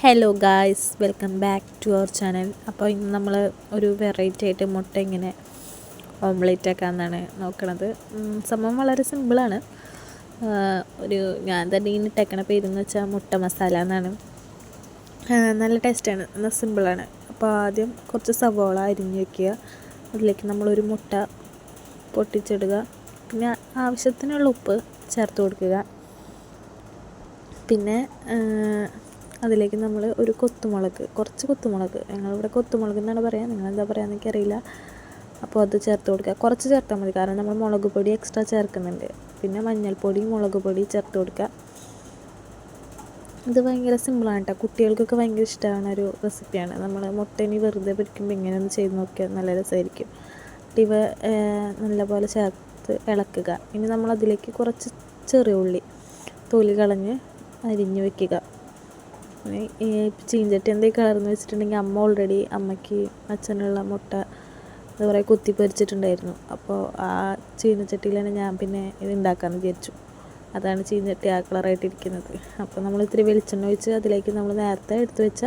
Hello guys welcome back to our channel അപ്പോൾ ഇന്ന് നമ്മൾ ഒരു വെറൈറ്റി ആയിട്ട് മുട്ട ഇങ്ങനെ ഓംലേറ്റ് ആക്കാമെന്നാണ് നോക്കണത്. സംഭവം വളരെ സിമ്പിളാണ് ഒരു ഞാൻ തന്നെ ഇങ്ങനെ ഇട്ടേക്കണ പേരെന്ന് വെച്ചാൽ മുട്ട മസാല എന്നാണ്. നല്ല ടേസ്റ്റാണ് എന്നാൽ സിമ്പിളാണ് അപ്പോൾ ആദ്യം കുറച്ച് സവോള അരിഞ്ഞ് വയ്ക്കുക അതിലേക്ക് നമ്മളൊരു മുട്ട പൊട്ടിച്ചിടുക. പിന്നെ ആവശ്യത്തിനുള്ള ഉപ്പ് ചേർത്ത് കൊടുക്കുക. പിന്നെ അതിലേക്ക് നമ്മൾ ഒരു കൊത്തുമുളക് കുറച്ച് കൊത്തുമുളക്. ഞങ്ങളിവിടെ കൊത്തുമുളക് എന്നാണ് പറയുക നിങ്ങളെന്താ പറയുക അറിയില്ല അപ്പോൾ അത് ചേർത്ത് കൊടുക്കുക കുറച്ച് ചേർത്താൽ മതി കാരണം നമ്മൾ മുളക് പൊടി എക്സ്ട്രാ ചേർക്കുന്നുണ്ട്. പിന്നെ മഞ്ഞൾപ്പൊടി മുളക് പൊടി ചേർത്ത് കൊടുക്കുക ഇത് ഭയങ്കര സിമ്പിളാണ് കേട്ടോ കുട്ടികൾക്കൊക്കെ ഭയങ്കര ഇഷ്ടമാണ് ഒരു റെസിപ്പിയാണ് നമ്മൾ മുട്ടേനി വെറുതെ പൊരിക്കുമ്പോൾ ഇങ്ങനെ ഒന്ന് ചെയ്ത് നോക്കിയാൽ നല്ല രസമായിരിക്കും ഇവ നല്ലപോലെ ചേർത്ത് ഇളക്കുക. ഇനി നമ്മൾ അതിലേക്ക് കുറച്ച് ചെറിയ ഉള്ളി തൊലി കളഞ്ഞ് അരിഞ്ഞ് ഈ ചീഞ്ചട്ടി എന്തെങ്കിലും കളർന്ന് വെച്ചിട്ടുണ്ടെങ്കിൽ അമ്മ ഓൾറെഡി അമ്മയ്ക്ക് അച്ഛനുള്ള മുട്ട എന്താ പറയുക കുത്തി പൊരിച്ചിട്ടുണ്ടായിരുന്നു. അപ്പോൾ ആ ചീനച്ചട്ടിയിലാണ് ഞാൻ പിന്നെ ഇത് ഉണ്ടാക്കാമെന്ന് വിചാരിച്ചു. അതാണ് ചീനച്ചട്ടി ആ കളറായിട്ടിരിക്കുന്നത് അപ്പോൾ നമ്മൾ ഇത്തിരി വെളിച്ചെണ്ണ ഒഴിച്ച് അതിലേക്ക് നമ്മൾ നേരത്തെ എടുത്തു വെച്ച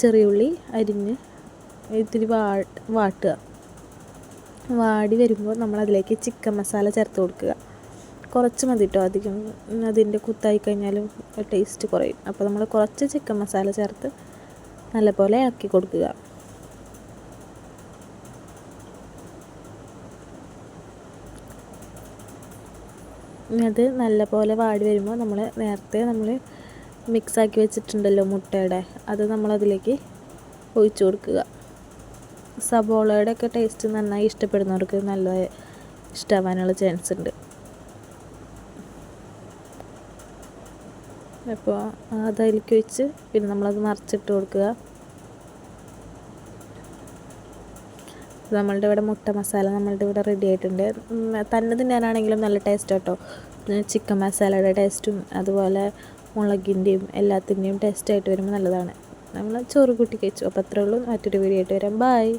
ചെറിയ ഉള്ളി അരിഞ്ഞ് ഇത്തിരി വാ വാട്ടുക. വാടി വരുമ്പോൾ നമ്മൾ അതിലേക്ക് ചിക്കൻ മസാല ചേർത്ത് കൊടുക്കുക. കുറച്ച് മതി കേട്ടോ അധികം അതിന്റെ കുത്തായി കഴിഞ്ഞാലും ടേസ്റ്റ് കുറയും. അപ്പോൾ നമ്മൾ കുറച്ച് ചിക്കൻ മസാല ചേർത്ത് നല്ലപോലെ ഇളക്കി കൊടുക്കുക. അത് നല്ലപോലെ വാടി വരുമ്പോൾ നമ്മൾ നേരത്തെ നമ്മൾ മിക്സാക്കി വെച്ചിട്ടുണ്ടല്ലോ മുട്ടയുടെ. അത് നമ്മളതിലേക്ക് ഒഴിച്ചു കൊടുക്കുക. സബോളയുടെ ഒക്കെ ടേസ്റ്റ് നന്നായി ഇഷ്ടപ്പെടുന്നവർക്ക് നല്ല ഇഷ്ടമാവാനുള്ള ചാൻസ് ഉണ്ട്. അപ്പോൾ അത് അതിലേക്ക് ഒഴിച്ച് പിന്നെ നമ്മളത് മറിച്ചിട്ട് കൊടുക്കുക. നമ്മളുടെ ഇവിടെ മുട്ട മസാല നമ്മളുടെ ഇവിടെ റെഡി ആയിട്ടുണ്ട്. തന്നെ തിന്നാനാണെങ്കിലും നല്ല ടേസ്റ്റ് കേട്ടോ ചിക്കൻ മസാലയുടെ ടേസ്റ്റും അതുപോലെ മുളകിന്റെയും എല്ലാത്തിന്റെയും ടേസ്റ്റ് ആയിട്ട് വരുമ്പോൾ നല്ലതാണ്. നമ്മൾ ചോറ് കൂട്ടി കഴിച്ചു. അപ്പോൾ അത്രേ ഉള്ളൂ. മറ്റൊരു വീഡിയോ ആയിട്ട് വരാം. ബായ്